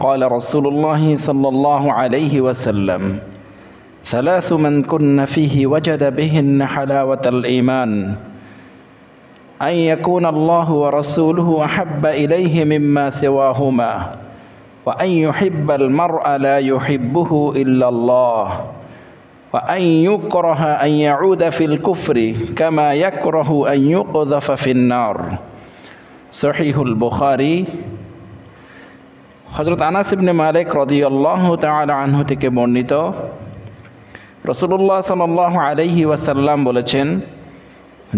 قال رسول الله صلى الله عليه وسلم ثلاث من كن فيه وجد بهن حلاوة الإيمان أن يكون الله ورسوله أحب إليه مما سواهما وأن يحب المرء لا يحبه إلا الله وأن يكره أن يعود في الكفر كما يكره أن يقذف في النار. صحيح البخاري হজরত আনাস ইবনে মালিক রদিয়াল্লাহ আনহু থেকে বর্ণিত রসুল্লাহ সাল্লাহ আলাইহি ওয়াসাল্লাম বলেছেন,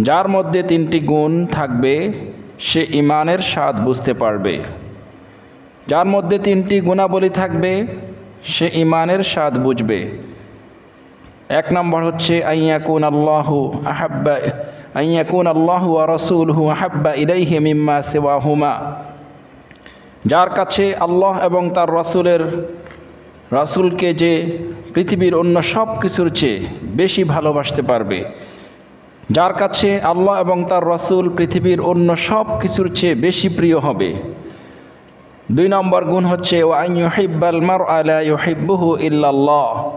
যার মধ্যে তিনটি গুণ থাকবে, সে ইমানের স্বাদ বুঝতে পারবে। যার মধ্যে তিনটি গুণাবলী থাকবে, সে ইমানের স্বাদ বুঝবে। এক নম্বর হচ্ছে আইয়াকুন আল্লাহু আহাব্বা আইয়াকুন আল্লাহু আর রসুলহু আহাব্বা ইলাইহি মিম্মা সিওয়াহুমা। যার কাছে আল্লাহ এবং তার রসুলের রসুলকে যে পৃথিবীর অন্য সব কিছুর চেয়ে বেশি ভালোবাসতে পারবে, যার কাছে আল্লাহ এবং তার রসুল পৃথিবীর অন্য সব কিছুর চেয়ে বেশি প্রিয় হবে। দুই নম্বর গুণ হচ্ছে ও আইন আইহিব্বাল মার আলা ইউহিব্বুহু ইল্লাল্লাহ।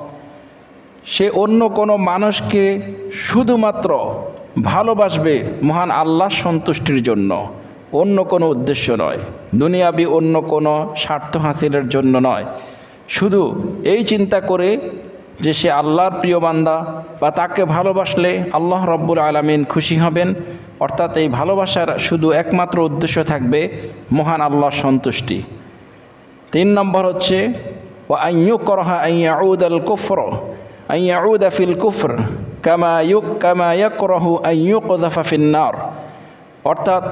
সে অন্য কোনো মানুষকে শুধুমাত্র ভালোবাসবে মহান আল্লাহ সন্তুষ্টির জন্য। অন্য কোনো উদ্দেশ্য নয়। দুনিয়াবি অন্য কোনো স্বার্থ হাসিলের জন্য নয়। শুধু এই চিন্তা করে যে সে আল্লাহর প্রিয় বান্দা বা তাকে ভালোবাসলে আল্লাহ রব্বুল আলমিন খুশি হবেন, অর্থাৎ এই ভালোবাসার শুধু একমাত্র উদ্দেশ্য থাকবে মহান আল্লাহ সন্তুষ্টি। তিন নম্বর হচ্ছে ও আইয়ু করহা আইয়াউদ আল কুফর আইয়াউদ ফিল কুফর, কামা ইউক কামা ইয়াকরহু আইয়ুকদাফা ফিন্নার অর্থাৎ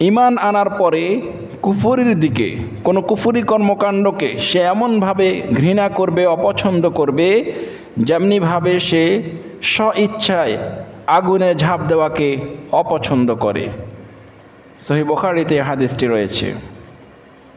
ইমান আনার পরে কুফুরির দিকে, কোনো কুফুরি কর্মকাণ্ডকে সে এমনভাবে ঘৃণা করবে, অপছন্দ করবে, যেমনিভাবে সে স্ব ইচ্ছায় আগুনে ঝাঁপ দেওয়াকে অপছন্দ করে। সহি বোখারিতে হাদিসটি রয়েছে।